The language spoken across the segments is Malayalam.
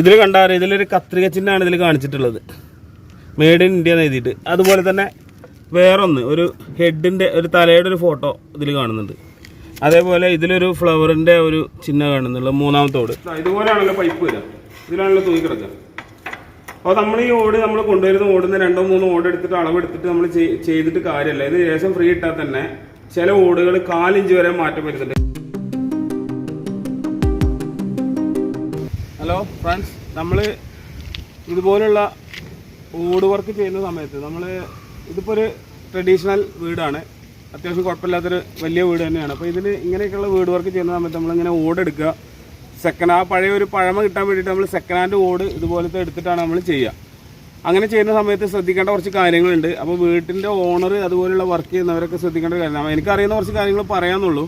ഇതിൽ കണ്ടാൽ ഇതിലൊരു കത്രിക ചിഹ്നമാണ് ഇതിൽ കാണിച്ചിട്ടുള്ളത്. മെയ്ഡ് ഇൻ ഇന്ത്യ എന്ന് എഴുതിയിട്ട്. അതുപോലെ തന്നെ വേറൊന്ന് ഒരു ഹെഡിന്റെ ഒരു തലയുടെ ഒരു ഫോട്ടോ ഇതിൽ കാണുന്നുണ്ട്. അതേപോലെ ഇതിലൊരു ഫ്ലവറിന്റെ ഒരു ചിഹ്നം കാണുന്നുള്ളൂ മൂന്നാമത്തോട്. ഇതുപോലെയാണല്ലോ പൈപ്പ് വരിക. ഇതിലാണല്ലോ തൂങ്ങി കിടക്കുക. അപ്പോൾ നമ്മൾ ഈ ഓട് നമ്മൾ കൊണ്ടുവരുന്ന ഓടുന്ന രണ്ടോ മൂന്നോ ഓട് എടുത്തിട്ട് അളവെടുത്തിട്ട് നമ്മൾ ചെയ്തിട്ട് കാര്യമല്ല ഇത് ശേഷം ഫ്രീ ഇട്ടാൽ തന്നെ ചില ഓടുകൾ കാലിഞ്ച് വരെ മാറ്റം വരുന്നുണ്ട്. ഹലോ ഫ്രണ്ട്സ് നമ്മൾ ഇതുപോലുള്ള ഓട് വർക്ക് ചെയ്യുന്ന സമയത്ത് നമ്മൾ ഇതിപ്പോൾ ഒരു ട്രഡീഷണൽ വീടാണ്. അത്യാവശ്യം കുഴപ്പമില്ലാത്തൊരു വലിയ വീട് തന്നെയാണ്. അപ്പോൾ ഇതിൽ ഇങ്ങനെയൊക്കെയുള്ള വീട് വർക്ക് ചെയ്യുന്ന സമയത്ത് നമ്മളിങ്ങനെ ഓട് എടുക്കുക. സെക്കൻഡ് ആ പഴയ ഒരു പഴമ കിട്ടാൻ വേണ്ടിയിട്ട് നമ്മൾ സെക്കൻഡ് ഹാൻഡ് ഓട് ഇതുപോലത്തെ എടുത്തിട്ടാണ് നമ്മൾ ചെയ്യുക. അങ്ങനെ ചെയ്യുന്ന സമയത്ത് ശ്രദ്ധിക്കേണ്ട കുറച്ച് കാര്യങ്ങളുണ്ട്. അപ്പോൾ വീട്ടിന്റെ ഓണർ അതുപോലുള്ള വർക്ക് ചെയ്യുന്നവരൊക്കെ ശ്രദ്ധിക്കേണ്ട കാര്യങ്ങളാണ് എനിക്കറിയുന്ന കുറച്ച് കാര്യങ്ങൾ പറയാമെന്നുള്ളൂ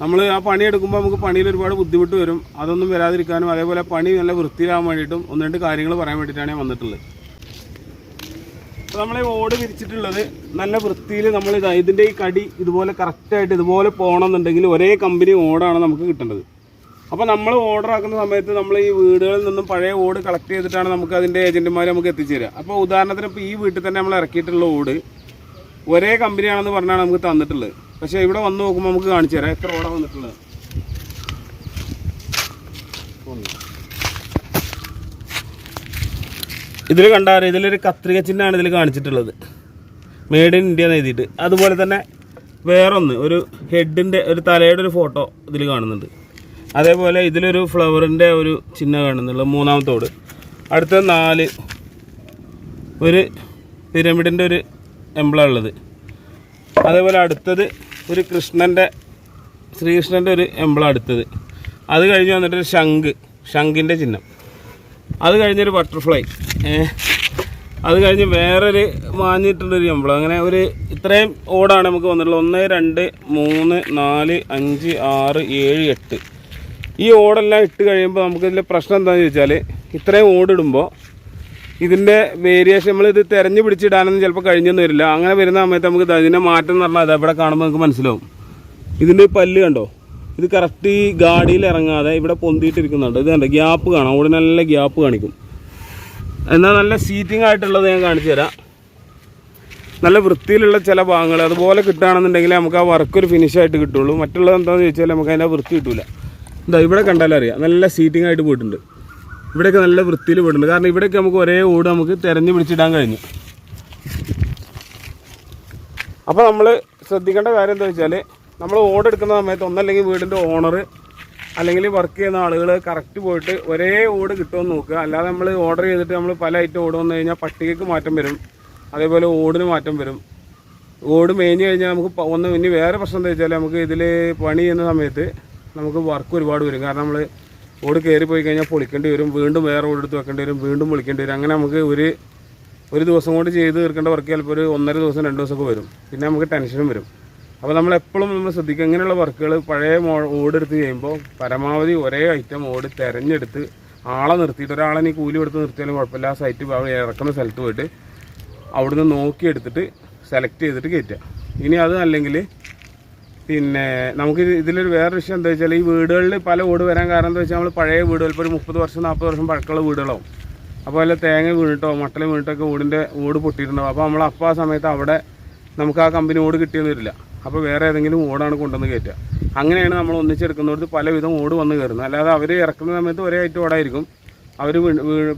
നമ്മൾ ആ പണി എടുക്കുമ്പോൾ നമുക്ക് പണിയിൽ ഒരുപാട് ബുദ്ധിമുട്ട് വരും. അതൊന്നും വരാതിരിക്കാനും അതേപോലെ പണി നല്ല വൃത്തിയിലാകാൻ വേണ്ടിയിട്ടും ഒന്ന് രണ്ട് കാര്യങ്ങൾ പറയാൻ വേണ്ടിയിട്ടാണ് ഞാൻ വന്നിട്ടുള്ളത്. അപ്പോൾ നമ്മൾ ഈ ഓട് വിരിച്ചിട്ടുള്ളത് നല്ല വൃത്തിയിൽ നമ്മൾ ഇതാ ഇതിന്റെ ഈ കടി ഇതുപോലെ കറക്റ്റായിട്ട് ഇതുപോലെ പോകണമെന്നുണ്ടെങ്കിൽ ഒരേ കമ്പനി ഓടാണ് നമുക്ക് കിട്ടേണ്ടത്. അപ്പോൾ നമ്മൾ ഓർഡർ ആക്കുന്ന സമയത്ത് നമ്മൾ ഈ വീടുകളിൽ നിന്നും പഴയ ഓട് കളക്ട് ചെയ്തിട്ടാണ് നമുക്ക് അതിന്റെ ഏജന്റുമാർ നമുക്ക് എത്തിച്ചേരുക അപ്പോൾ ഉദാഹരണത്തിന് ഇപ്പോൾ ഈ വീട്ടിൽ തന്നെ നമ്മൾ ഇറക്കിയിട്ടുള്ള ഓട് ഒരേ കമ്പനിയാണെന്ന് പറഞ്ഞാണ് നമുക്ക് തന്നിട്ടുള്ളത്. പക്ഷേ ഇവിടെ വന്ന് നോക്കുമ്പോൾ നമുക്ക് കാണിച്ചു തരാം. എത്ര ഓട വന്നിട്ടുള്ളത്? ഇതിൽ കണ്ടാൽ ഇതിലൊരു കത്രിക ചിഹ്നമാണ് ഇതിൽ കാണിച്ചിട്ടുള്ളത്. മെയ്ഡ് ഇൻ ഇന്ത്യ എന്ന് എഴുതിയിട്ട്. അതുപോലെ തന്നെ വേറൊന്ന് ഒരു ഹെഡിന്റെ ഒരു തലയുടെ ഒരു ഫോട്ടോ ഇതിൽ കാണുന്നുണ്ട്. അതേപോലെ ഇതിലൊരു ഫ്ലവറിന്റെ ഒരു ചിഹ്നം കാണുന്നുള്ളൂ മൂന്നാമത്തോട് അടുത്ത നാല് ഒരു പിരമിഡിന്റെ ഒരു എംബ്ലം ഉള്ളത്. അതേപോലെ അടുത്തത് ഒരു കൃഷ്ണന്റെ ശ്രീകൃഷ്ണന്റെ ഒരു എംബ്ലം അടുത്തത് അത് കഴിഞ്ഞ് വന്നിട്ട് ഒരു ശംഖ് ശംഖിന്റെ ചിഹ്നം. അത് കഴിഞ്ഞൊരു ബട്ടർഫ്ലൈ അത് കഴിഞ്ഞ് വേറൊരു മാഞ്ഞിട്ടുള്ളൊരു എംബ്ലം. അങ്ങനെ ഒരു ഇത്രയും ഓടാണ് നമുക്ക് വന്നിട്ടുള്ളത്. ഒന്ന് രണ്ട് മൂന്ന് നാല് അഞ്ച് ആറ് ഏഴ് എട്ട്. ഈ ഓടെല്ലാം ഇട്ട് കഴിയുമ്പോൾ നമുക്ക് ഇതിലെ പ്രശ്നം എന്താണെന്ന് ചോദിച്ചാൽ ഇത്രയും ഓടിടുമ്പോൾ ഇതിന്റെ വേരിയേഷൻ നമ്മൾ ഇത് തിരഞ്ഞു പിടിച്ചിടാനൊന്നും ചിലപ്പോൾ കഴിഞ്ഞൊന്നും വരില്ല. അങ്ങനെ വരുന്ന സമയത്ത് നമുക്ക് ഇതിന്റെ മാറ്റം എന്ന് പറഞ്ഞാൽ അത് ഇവിടെ കാണുമ്പോൾ നമുക്ക് മനസ്സിലാവും. ഇതിന്റെ പല്ല് കണ്ടോ? ഇത് കറക്റ്റ് ഈ ഗാഡിയിൽ ഇറങ്ങാതെ ഇവിടെ പൊന്തിയിട്ടിരിക്കുന്നുണ്ട് ഇത് കണ്ടോ? ഗ്യാപ്പ് കാണാം. അവിടെ നല്ല ഗ്യാപ്പ് കാണിക്കും. എന്നാൽ നല്ല സീറ്റിംഗ് ആയിട്ടുള്ളത് ഞാൻ കാണിച്ചു തരാം. നല്ല വൃത്തിയിലുള്ള ചില ഭാഗങ്ങൾ. അതുപോലെ കിട്ടുകയാണെന്നുണ്ടെങ്കിൽ നമുക്ക് ആ വർക്ക് ഒരു ഫിനിഷ് ആയിട്ട് കിട്ടുള്ളൂ. മറ്റുള്ളത് എന്താണെന്ന് ചോദിച്ചാൽ നമുക്ക് അതിന്റെ വൃത്തി കിട്ടില്ല എന്താ ഇവിടെ കണ്ടാലും അറിയാം. നല്ല സീറ്റിംഗ് ആയിട്ട് പോയിട്ടുണ്ട്. ഇവിടെയൊക്കെ നല്ല വൃത്തിയിൽ വീടുണ്ട് കാരണം ഇവിടെയൊക്കെ നമുക്ക് ഒരേ ഓട് നമുക്ക് തിരഞ്ഞു പിടിച്ചിടാൻ കഴിഞ്ഞു. അപ്പോൾ നമ്മൾ ശ്രദ്ധിക്കേണ്ട കാര്യം എന്താ വെച്ചാൽ നമ്മൾ ഓട് എടുക്കുന്ന സമയത്ത് ഒന്നല്ലെങ്കിൽ വീടിന്റെ ഓണർ അല്ലെങ്കിൽ വർക്ക് ചെയ്യുന്ന ആളുകൾ കറക്റ്റ് പോയിട്ട് ഒരേ ഓട് കിട്ടുമെന്ന് നോക്കുക. അല്ലാതെ നമ്മൾ ഓർഡർ ചെയ്തിട്ട് നമ്മൾ പല ഐറ്റം ഓട് വന്നു കഴിഞ്ഞാൽ പട്ടികയ്ക്ക് മാറ്റം വരും. അതേപോലെ ഓടിന് മാറ്റം വരും. ഓട് മേഞ്ഞ് കഴിഞ്ഞാൽ നമുക്ക് ഒന്ന് ഇനി വേറെ പ്രശ്നം എന്താ വെച്ചാൽ നമുക്ക് ഇതിൽ പണി ചെയ്യുന്ന സമയത്ത് നമുക്ക് വർക്ക് ഒരുപാട് വരും. കാരണം നമ്മൾ ഓട് കയറി പോയി കഴിഞ്ഞാൽ പൊളിക്കേണ്ടി വരും. വീണ്ടും വേറെ ഓട് എടുത്ത് വെക്കേണ്ടി വരും. വീണ്ടും പൊളിക്കേണ്ടി വരും. അങ്ങനെ നമുക്ക് ഒരു ഒരു ദിവസം കൊണ്ട് ചെയ്ത് തീർക്കേണ്ട വർക്ക് ചിലപ്പോൾ ഒരു ഒന്നര ദിവസം രണ്ട് ദിവസമൊക്കെ വരും. പിന്നെ നമുക്ക് ടെൻഷനും വരും. അപ്പോൾ നമ്മൾ എപ്പോഴും നമ്മൾ ശ്രദ്ധിക്കുക ഇങ്ങനെയുള്ള വർക്കുകൾ പഴയ ഓടെടുത്ത് ചെയ്യുമ്പോൾ പരമാവധി ഒരേ ഐറ്റം ഓട് തിരഞ്ഞെടുത്ത് ആളെ നിർത്തിയിട്ട് ഒരാളെ നീ കൂലി കൊടുത്ത് നിർത്തിയാലും കുഴപ്പമില്ല. ആ സൈറ്റ് ഇറക്കുന്ന സ്ഥലത്ത് പോയിട്ട് അവിടുന്ന് നോക്കിയെടുത്തിട്ട് സെലക്ട് ചെയ്തിട്ട് കയറ്റുക. ഇനി അത് അല്ലെങ്കിൽ പിന്നെ നമുക്ക് ഇത് ഇതിലൊരു വേറെ വിഷയം എന്താ വെച്ചാൽ ഈ വീടുകളിൽ പല ഓട് വരാൻ കാരണം എന്താ വെച്ചാൽ നമ്മൾ പഴയ വീടുകൾ ഇപ്പോൾ ഒരു മുപ്പത് വർഷം നാൽപ്പത് വർഷം പഴക്കമുള്ള വീടുകളാവും. അപ്പോൾ അല്ല തേങ്ങ വീണിട്ടോ മട്ടൽ വീണിട്ടോ ഒക്കെ ഓടിന്റെ ഓട് പൊട്ടിയിട്ടുണ്ടാവും. അപ്പോൾ നമ്മൾ അപ്പോൾ ആ സമയത്ത് അവിടെ നമുക്ക് ആ കമ്പനി ഓട് കിട്ടിയെന്ന് വരില്ല. അപ്പോൾ വേറെ ഏതെങ്കിലും ഓടാണ് കൊണ്ടുവന്ന് കയറ്റുക. അങ്ങനെയാണ് നമ്മൾ ഒന്നിച്ചെടുക്കുന്നിടത്ത് പലവിധം ഓട് വന്ന് കയറുന്നത്. അല്ലാതെ അവർ ഇറക്കുന്ന സമയത്ത് ഒരേ ഐറ്റം ഓടായിരിക്കും. അവർ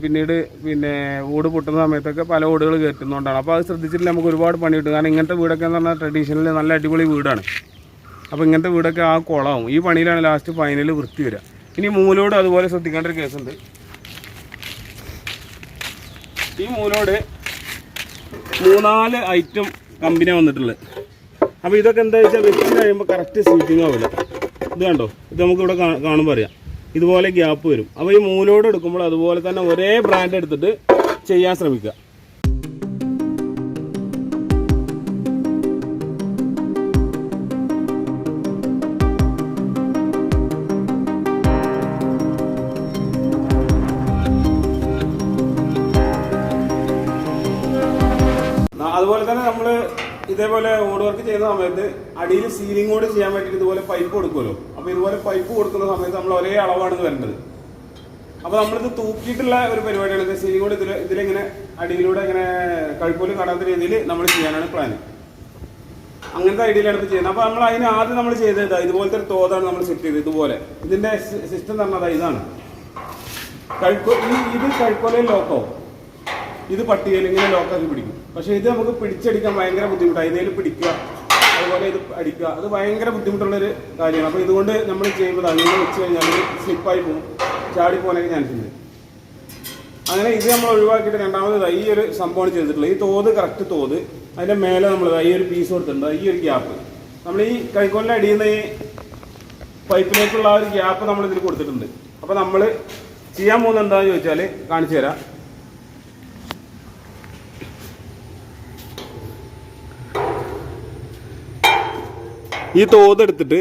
പിന്നീട് പിന്നെ ഓട് പൊട്ടുന്ന സമയത്തൊക്കെ പല ഓടുകൾ കയറ്റുന്നതുകൊണ്ടാണ് അപ്പോൾ അത് ശ്രദ്ധിച്ചിട്ടില്ല നമുക്ക് ഒരുപാട് പണി കിട്ടും കാരണം ഇങ്ങനത്തെ വീടൊക്കെ എന്ന് പറഞ്ഞാൽ ട്രഡീഷണൽ നല്ല അടിപൊളി വീടാണ്. അപ്പോൾ ഇങ്ങനത്തെ വീടൊക്കെ ആ കുളമാവും ഈ പണിയിലാണ് ലാസ്റ്റ് ഫൈനൽ വൃത്തി വരിക. ഇനി മൂലോട് അതുപോലെ ശ്രദ്ധിക്കേണ്ട ഒരു കേസുണ്ട് ഈ മൂലോട് മൂന്നാൽ ഐറ്റം കമ്പനിയാണ് വന്നിട്ടുള്ളത്. അപ്പോൾ ഇതൊക്കെ എന്താ വെച്ചാൽ വെച്ച് കഴിയുമ്പോൾ കറക്റ്റ് സീറ്റിംഗ് ആവില്ല ഇത് കണ്ടോ? ഇത് നമുക്കിവിടെ കാണുമ്പോൾ അറിയാം. ഇതുപോലെ ഗ്യാപ്പ് വരും. അപ്പോൾ ഈ മൂലോട് എടുക്കുമ്പോൾ അതുപോലെ തന്നെ ഒരേ ബ്രാൻഡ് എടുത്തിട്ട് ചെയ്യാൻ ശ്രമിക്കുക. നമ്മൾ ഇതേപോലെ ഓട് വർക്ക് ചെയ്യുന്ന സമയത്ത് അടിയിൽ സീലിംഗ് കൂടി ചെയ്യാൻ വേണ്ടിയിട്ട് ഇതുപോലെ പൈപ്പ് കൊടുക്കുമല്ലോ. അപ്പോൾ ഇതുപോലെ പൈപ്പ് കൊടുക്കുന്ന സമയത്ത് നമ്മൾ ഒരേ അളവാണ് വരേണ്ടത്. അപ്പൊ നമ്മളിത് തൂക്കിയിട്ടുള്ള ഒരു പരിപാടിയാണ് സീലിംഗ് കൂടെ ഇതിൽ ഇതിലിങ്ങനെ അടിയിലൂടെ ഇങ്ങനെ കഴിപ്പോലും കാണാത്ത രീതിയിൽ നമ്മൾ ചെയ്യാനാണ് പ്ലാൻ അങ്ങനത്തെ ഐഡിയയിലാണ് ഇപ്പോൾ ചെയ്യുന്നത്. അപ്പോൾ നമ്മൾ അതിന് ആദ്യം നമ്മൾ ചെയ്തത് ഇതുപോലത്തെ ഒരു തോതാണ് നമ്മൾ സെറ്റ് ചെയ്തത് ഇതുപോലെ. ഇതിന്റെ സിസ്റ്റം പറഞ്ഞത് ഇതാണ്. കഴുക്കോ ഈ ഇത് കഴുക്കോലയിൽ ലോക്കാവും ഇത് പട്ടികയിൽ ഇങ്ങനെ ലോക്കാക്കി പിടിക്കും. പക്ഷേ ഇത് നമുക്ക് പിടിച്ചടിക്കാൻ ഭയങ്കര ബുദ്ധിമുട്ടാണ്. ഇതിൽ പിടിക്കുക അതുപോലെ ഇത് അടിക്കുക അത് ഭയങ്കര ബുദ്ധിമുട്ടുള്ളൊരു കാര്യമാണ്. അപ്പോൾ ഇതുകൊണ്ട് നമ്മൾ ചെയ്യുമ്പോൾ അങ്ങനെ വെച്ച് കഴിഞ്ഞാൽ സ്ലിപ്പായി പോകും. ചാടി പോകാനൊക്കെ ചാൻസ് ഉണ്ട്. അങ്ങനെ ഇത് നമ്മൾ ഒഴിവാക്കിയിട്ട് രണ്ടാമത് ഈ ഒരു സംഭവമാണ് ചെയ്തിട്ടുള്ളത്. ഈ തോത് കറക്റ്റ് തോത് അതിന്റെ മേലെ നമ്മൾ ഈ ഒരു പീസ് കൊടുത്തിട്ടുണ്ട്. ഈ ഒരു ഗ്യാപ്പ് നമ്മൾ ഈ കൈക്കോലിന്റെ അടിയിൽ നിന്ന് ഈ പൈപ്പിലേക്കുള്ള ആ ഒരു ഗ്യാപ്പ് നമ്മൾ ഇതിൽ കൊടുത്തിട്ടുണ്ട്. അപ്പോൾ നമ്മൾ ചെയ്യാൻ പോകുന്നത് എന്താണെന്ന് ചോദിച്ചാൽ കാണിച്ചു തരാം. ഈ തോത് എടുത്തിട്ട്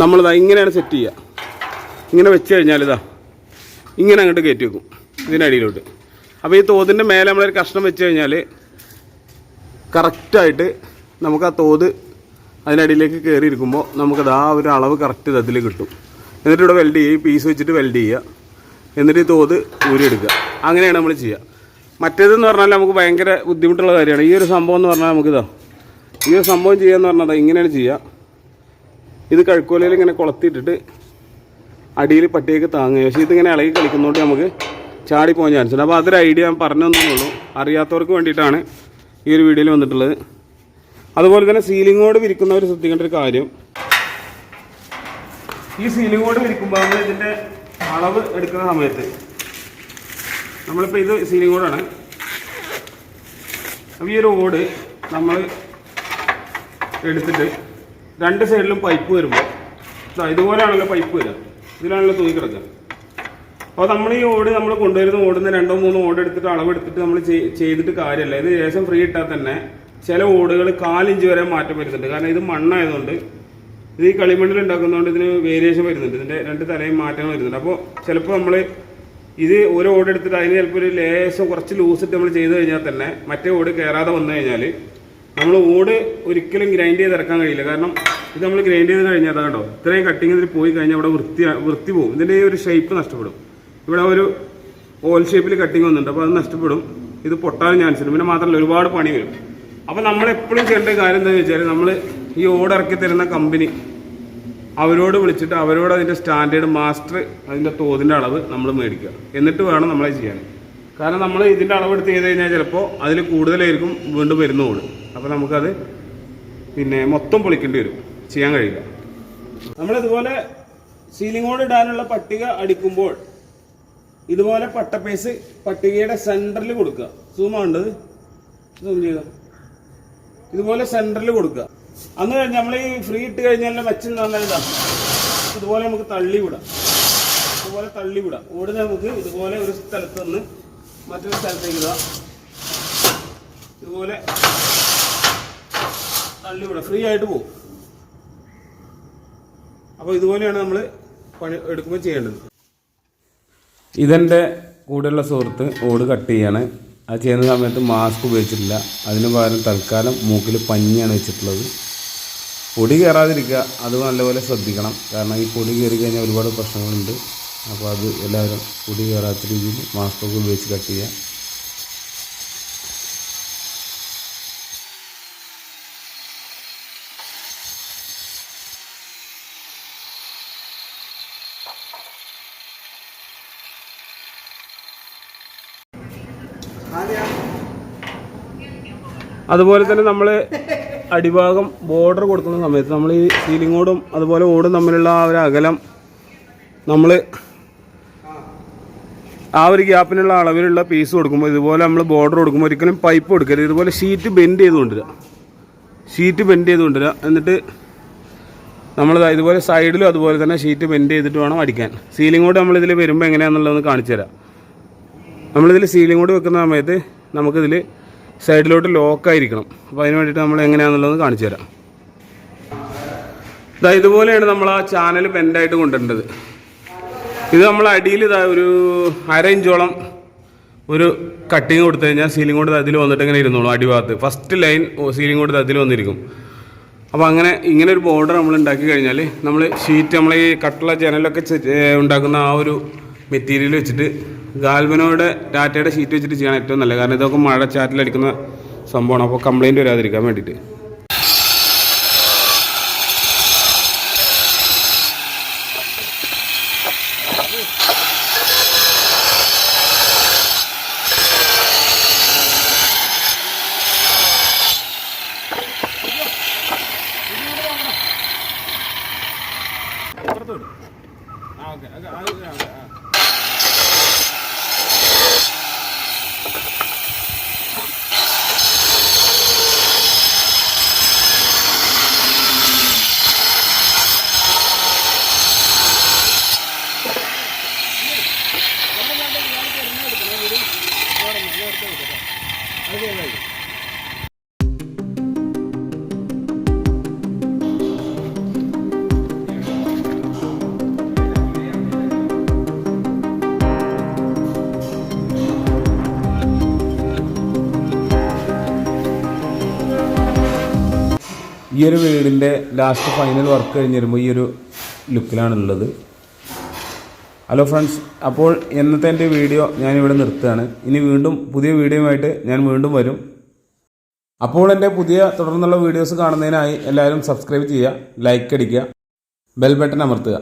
നമ്മളിതാ ഇങ്ങനെയാണ് സെറ്റ് ചെയ്യുക. ഇങ്ങനെ വെച്ച് കഴിഞ്ഞാൽ ഇതാ ഇങ്ങനെ അങ്ങോട്ട് കയറ്റി വെക്കും ഇതിനടിയിലോട്ട് അപ്പോൾ ഈ തോതിന്റെ മേലെ നമ്മളൊരു കഷ്ണം വെച്ച് കഴിഞ്ഞാൽ കറക്റ്റായിട്ട് നമുക്ക് ആ തോത് അതിനടിയിലേക്ക് കയറി ഇരിക്കുമ്പോൾ നമുക്കത് ആ ഒരു അളവ് കറക്റ്റ് അതിൽ കിട്ടും. എന്നിട്ട് ഇവിടെ വെൽഡ് ചെയ്യുക പീസ് വെച്ചിട്ട് വെൽഡ് ചെയ്യുക. എന്നിട്ട് ഈ തോത് ഊരിയെടുക്കുക അങ്ങനെയാണ് നമ്മൾ ചെയ്യുക. മറ്റേതെന്ന് പറഞ്ഞാൽ നമുക്ക് ഭയങ്കര ബുദ്ധിമുട്ടുള്ള കാര്യമാണ്. ഈ ഒരു സംഭവം എന്ന് പറഞ്ഞാൽ നമുക്കിതാ ഈ സംഭവം ചെയ്യാന്ന് പറഞ്ഞത് ഇങ്ങനെയാണ് ചെയ്യുക ഇത് കഴുക്കോലയിൽ ഇങ്ങനെ കുളത്തിയിട്ടിട്ട് അടിയിൽ പട്ടിയൊക്കെ താങ്ങുക. പക്ഷേ ഇതിങ്ങനെ ഇളകി കളിക്കുന്നതുകൊണ്ട് നമുക്ക് ചാടി പോകാൻ ചാൻസ് ഉണ്ട്. അപ്പോൾ അതൊരു ഐഡിയ ഞാൻ പറഞ്ഞു തന്നുള്ളൂ അറിയാത്തവർക്ക് വേണ്ടിയിട്ടാണ് ഈ ഒരു വീഡിയോയിൽ വന്നിട്ടുള്ളത്. അതുപോലെ തന്നെ സീലിങ്ങോട് വിരിക്കുന്നവർ ശ്രദ്ധിക്കേണ്ട ഒരു കാര്യം. ഈ സീലിങ്ങോട് വിരിക്കുമ്പോൾ നമ്മൾ ഇതിന്റെ അളവ് എടുക്കുന്ന സമയത്ത് നമ്മളിപ്പോൾ ഇത് സീലിങ്ങോടാണ് അപ്പോൾ ഈ ഒരു ഓട് നമ്മൾ എടുത്തിട്ട് രണ്ട് സൈഡിലും പൈപ്പ് വരുമ്പോൾ ഇതുപോലെയാണല്ലോ പൈപ്പ് വരിക. ഇതിലാണല്ലോ തൂങ്ങി കിടക്കുക. അപ്പോൾ നമ്മൾ ഈ ഓട് നമ്മൾ കൊണ്ടുവരുന്ന ഓടുന്ന രണ്ടോ മൂന്നോ ഓട് എടുത്തിട്ട് അളവെടുത്തിട്ട് നമ്മൾ ചെയ്തിട്ട് കാര്യമല്ല ഇത് ശേഷം ഫ്രീ ഇട്ടാൽ തന്നെ ചില ഓടുകൾ കാലിഞ്ച് വരെ മാറ്റം വരുന്നുണ്ട്. കാരണം ഇത് മണ്ണായതുകൊണ്ട് ഇത് ഈ കളിമണ്ണിൽ ഉണ്ടാക്കുന്നതുകൊണ്ട് ഇതിന് വേരിയേഷൻ വരുന്നുണ്ട്. ഇതിന്റെ രണ്ട് തലയും മാറ്റങ്ങൾ വരുന്നുണ്ട്. അപ്പോൾ ചിലപ്പോൾ നമ്മൾ ഇത് ഒരു ഓട് എടുത്തിട്ട് അതിന് ചിലപ്പോൾ ഒരു ലേശം കുറച്ച് ലൂസിട്ട് നമ്മൾ ചെയ്ത് കഴിഞ്ഞാൽ തന്നെ മറ്റേ ഓട് കയറാതെ വന്നു കഴിഞ്ഞാൽ നമ്മൾ ഓട് ഒരിക്കലും ഗ്രൈൻഡ് ചെയ്ത് ഇറക്കാൻ കഴിയില്ല. കാരണം ഇത് നമ്മൾ ഗ്രൈൻഡ് ചെയ്ത് കഴിഞ്ഞാൽ കേട്ടോ ഇത്രയും കട്ടിങ് ഇതിൽ പോയി കഴിഞ്ഞാൽ ഇവിടെ വൃത്തി വൃത്തി പോകും ഇതിന്റെ ഒരു ഷേപ്പ് നഷ്ടപ്പെടും. ഇവിടെ ഒരു ഓൾ ഷേപ്പിൽ കട്ടിങ് വന്നിട്ടുണ്ട്. അപ്പോൾ അത് നഷ്ടപ്പെടും. ഇത് പൊട്ടാനും ചാൻസ് ഉണ്ട്. പിന്നെ മാത്രമല്ല ഒരുപാട് പണി വരും. അപ്പോൾ നമ്മൾ എപ്പോഴും ചെയ്യേണ്ട കാര്യം എന്താണെന്ന് വെച്ചാൽ നമ്മൾ ഈ ഓട് ഇറക്കി തരുന്ന കമ്പനി അവരോട് വിളിച്ചിട്ട് അവരോട് അതിന്റെ സ്റ്റാൻഡേർഡ് മാസ്റ്റർ അതിന്റെ തോതിന്റെ അളവ് നമ്മൾ മേടിക്കുക. എന്നിട്ട് വേണം നമ്മളെ ചെയ്യാൻ. കാരണം നമ്മൾ ഇതിന്റെ അളവ് എടുത്ത് ചെയ്ത് കഴിഞ്ഞാൽ ചിലപ്പോൾ അതിൽ കൂടുതലായിരിക്കും വീണ്ടും വരുന്ന ഓട്. അപ്പോൾ നമുക്കത് പിന്നെ മൊത്തം പൊളിക്കേണ്ടി വരും. ചെയ്യാൻ കഴിയില്ല. നമ്മളിതുപോലെ സീലിംഗ് ഓട് ഇടാനുള്ള പട്ടിക അടിക്കുമ്പോൾ ഇതുപോലെ പട്ടപ്പേസ് പട്ടികയുടെ സെന്ററിൽ കൊടുക്കുക. സൂമാണ്ടത് സൂം ചെയ്യുക. ഇതുപോലെ സെന്ററിൽ കൊടുക്കുക. അന്ന് കഴിഞ്ഞ് നമ്മൾ ഈ ഫ്രീ ഇട്ട് കഴിഞ്ഞാൽ പറഞ്ഞാൽ ഇതാ ഇതുപോലെ നമുക്ക് തള്ളി വിടാം. ഇതുപോലെ തള്ളി വിടാം. ഓട് നമുക്ക് ഇതുപോലെ ഒരു സ്ഥലത്ത് നിന്ന് മറ്റൊരു സ്ഥലത്തേക്ക് ഇതാ ഇതുപോലെ വിടാം ഫ്രീ ആയിട്ട് പോകും അപ്പോൾ ഇതുപോലെയാണ് നമ്മൾ പണി എടുക്കുമ്പോൾ ചെയ്യേണ്ടത്. ഇതെന്റെ കൂടെയുള്ള സുഹൃത്ത് ഓട് കട്ട് ചെയ്യാണ്. അത് ചെയ്യുന്ന സമയത്ത് മാസ്ക് ഉപയോഗിച്ചിട്ടില്ല. അതിന് പകരം തൽക്കാലം മൂക്കിൽ പഞ്ഞിയാണ് വെച്ചിട്ടുള്ളത്. പൊടി കയറാതിരിക്കുക അത് നല്ലപോലെ ശ്രദ്ധിക്കണം. കാരണം ഈ പൊടി കയറി കഴിഞ്ഞാൽ ഒരുപാട് പ്രശ്നങ്ങളുണ്ട്. അപ്പോൾ അത് എല്ലാവരും പൊടി കയറാത്ത രീതിയിൽ മാസ്ക് ഒക്കെ ഉപയോഗിച്ച് കട്ട് ചെയ്യുക. അതുപോലെ തന്നെ നമ്മൾ അടിഭാഗം ബോർഡർ കൊടുക്കുന്ന സമയത്ത് നമ്മൾ ഈ സീലിങ്ങോടും അതുപോലെ ഓടും തമ്മിലുള്ള ആ ഒരു അകലം നമ്മൾ ആ ഒരു ഗ്യാപ്പിനുള്ള അളവിലുള്ള പീസ് കൊടുക്കുമ്പോൾ ഇതുപോലെ നമ്മൾ ബോർഡർ കൊടുക്കുമ്പോൾ ഒരിക്കലും പൈപ്പ് കൊടുക്കരുത്. ഇതുപോലെ ഷീറ്റ് ബെൻഡ് ചെയ്ത് കൊണ്ടുവരിക ഷീറ്റ് ബെൻഡ് ചെയ്ത് കൊണ്ടുവരിക എന്നിട്ട് നമ്മൾ ഇതുപോലെ സൈഡിലും അതുപോലെ തന്നെ ഷീറ്റ് ബെൻഡ് ചെയ്തിട്ട് വേണം അടിക്കാൻ. സീലിങ്ങോട്ട് നമ്മൾ നമ്മളിതിൽ വരുമ്പോൾ എങ്ങനെയാണെന്നുള്ളതെന്ന് കാണിച്ചു തരാം നമ്മളിതിൽ സീലിംഗ് കൂടി വെക്കുന്ന സമയത്ത് നമുക്കിതിൽ സൈഡിലോട്ട് ലോക്കായിരിക്കണം അപ്പോൾ അതിന് വേണ്ടിയിട്ട് നമ്മൾ എങ്ങനെയാണെന്നുള്ളത് കാണിച്ചു തരാം. ഇതാ ഇതുപോലെയാണ് നമ്മൾ ആ ചാനൽ ബെൻഡായിട്ട് കൊണ്ടുവരേണ്ടത് ഇത് നമ്മൾ അടിയിൽ ഇതാ ഒരു അര ഇഞ്ചോളം ഒരു കട്ടിങ് കൊടുത്തു കഴിഞ്ഞാൽ സീലിംഗ് കൊണ്ട് അതിൽ വന്നിട്ട് ഇങ്ങനെ ഇരുന്നോളൂ അടിഭാഗത്ത്. ഫസ്റ്റ് ലൈൻ സീലിംഗ് കൊണ്ട് അതിൽ വന്നിരിക്കും. അപ്പോൾ അങ്ങനെ ഇങ്ങനെ ഒരു ബോർഡർ നമ്മൾ ഉണ്ടാക്കി കഴിഞ്ഞാൽ നമ്മൾ ഷീറ്റ് നമ്മൾ ഈ കട്ടുള്ള ജനലൊക്കെ ഉണ്ടാക്കുന്ന ആ ഒരു മെറ്റീരിയൽ വെച്ചിട്ട് ഗാൽവനോയുടെ ടാറ്റയുടെ ഷീറ്റ് വെച്ചിട്ട് ചെയ്യണം ഏറ്റവും നല്ലത്. കാരണം ഇതൊക്കെ മഴ ചാറ്റിലടിക്കുന്ന സംഭവമാണ്. അപ്പോൾ കംപ്ലൈന്റ് വരാതിരിക്കാൻ വേണ്ടിയിട്ട്. you ഈ ഒരു വീടിന്റെ ലാസ്റ്റ് ഫൈനൽ വർക്ക് കഴിഞ്ഞ് വരുമ്പോൾ ഈ ഒരു ലുക്കിലാണ് ഉള്ളത് ഹലോ ഫ്രണ്ട്സ് അപ്പോൾ ഇന്നത്തെ എന്റെ വീഡിയോ ഞാനിവിടെ നിർത്തുകയാണ്. ഇനി വീണ്ടും പുതിയ വീഡിയോയുമായിട്ട് ഞാൻ വീണ്ടും വരും. അപ്പോൾ എന്റെ പുതിയ തുടർന്നുള്ള വീഡിയോസ് കാണുന്നതിനായി എല്ലാവരും സബ്സ്ക്രൈബ് ചെയ്യുക ലൈക്ക് അടിക്കുക ബെൽ ബട്ടൺ അമർത്തുക.